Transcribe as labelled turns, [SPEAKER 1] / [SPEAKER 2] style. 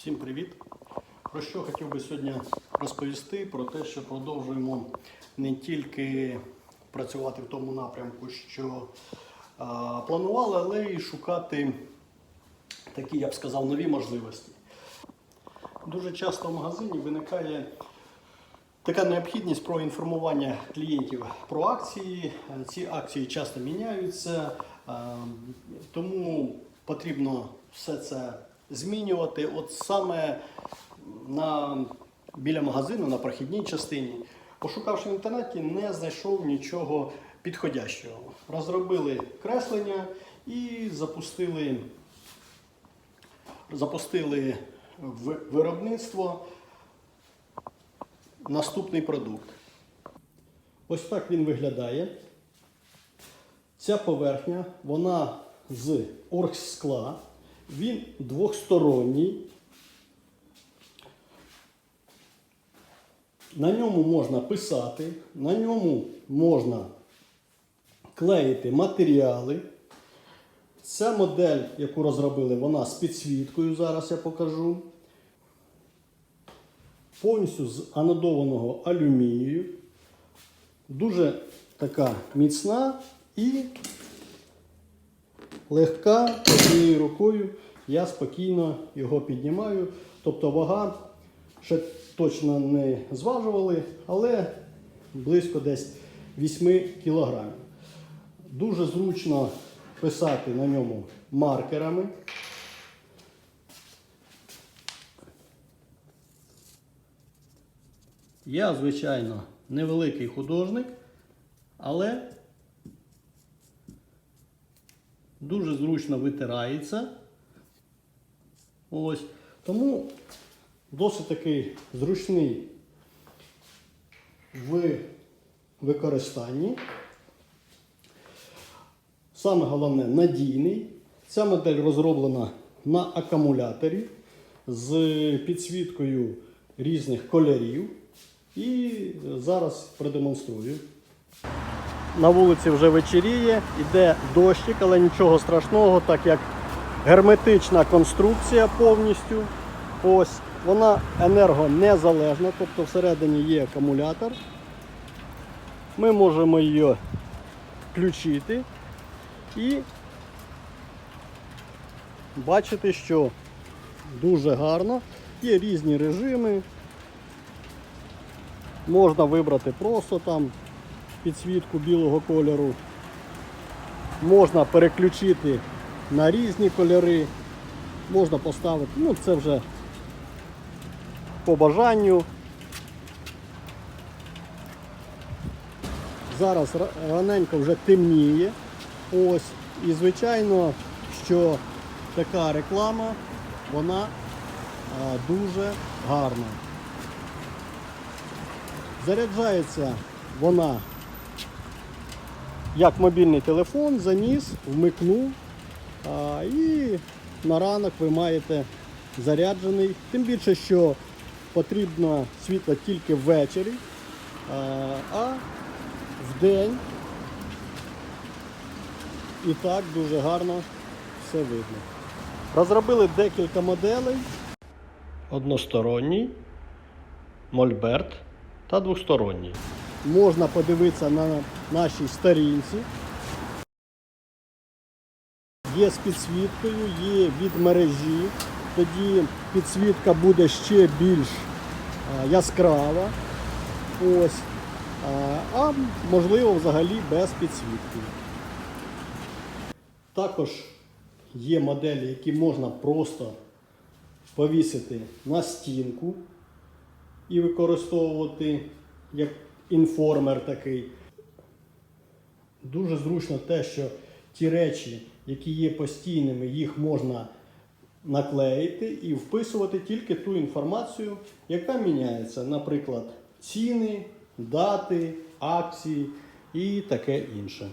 [SPEAKER 1] Всім привіт! Про що хотів би сьогодні розповісти? Про те, що продовжуємо не тільки працювати в тому напрямку, що а, планували, але й шукати такі, я б сказав, нові можливості. Дуже часто в магазині виникає така необхідність про інформування клієнтів про акції. Ці акції часто міняються, е, тому потрібно все це змінювати. От саме на, біля магазину, на прохідній частині, пошукавши в інтернеті, не знайшов нічого підходящого. Розробили креслення і запустили, запустили в виробництво наступний продукт. Ось так він виглядає. Ця поверхня, вона з оргскла, він двохсторонній. На ньому можна писати, на ньому можна клеїти матеріали. Ця модель, яку розробили, вона з підсвіткою, зараз я покажу повністю з анодованого алюмінію. Дуже така міцна і легка однією рукою я спокійно його піднімаю. Тобто вага ще точно не зважували, але близько десь 8 кг. Дуже зручно писати на ньому маркерами. Я, звичайно, невеликий художник, але дуже зручно витирається. Ось. Тому досить такий зручний в використанні. Саме головне надійний. Ця модель розроблена на акумуляторі з підсвіткою різних кольорів. І зараз продемонструю. На вулиці вже вечеріє, іде дощик, але нічого страшного, так як герметична конструкція повністю. Ось вона енергонезалежна, тобто всередині є акумулятор. Ми можемо її включити і бачити, що дуже гарно. Є різні режими. Можна вибрати просто там підсвітку білого кольору. Можна переключити на різні кольори. Можна поставити, ну це вже по бажанню. Зараз раненько вже темніє. Ось. І звичайно, що така реклама, вона дуже гарна. Заряджається вона як мобільний телефон, заніс, вмикнув. А, і на ранок ви маєте заряджений. Тим більше, що потрібно світло тільки ввечері, а, в день і так дуже гарно все видно. Розробили декілька моделей. Односторонній, мольберт та двосторонній. Можна подивитися на нашій сторінці. Є з підсвіткою, є від мережі. Тоді підсвітка буде ще більш яскрава. Ось. А, а можливо взагалі без підсвітки. Також є моделі, які можна просто повісити на стінку і використовувати як інформер такий. Дуже зручно те, що ті речі, які є постійними, їх можна наклеїти і вписувати тільки ту інформацію, яка міняється. Наприклад, ціни, дати, акції і таке інше.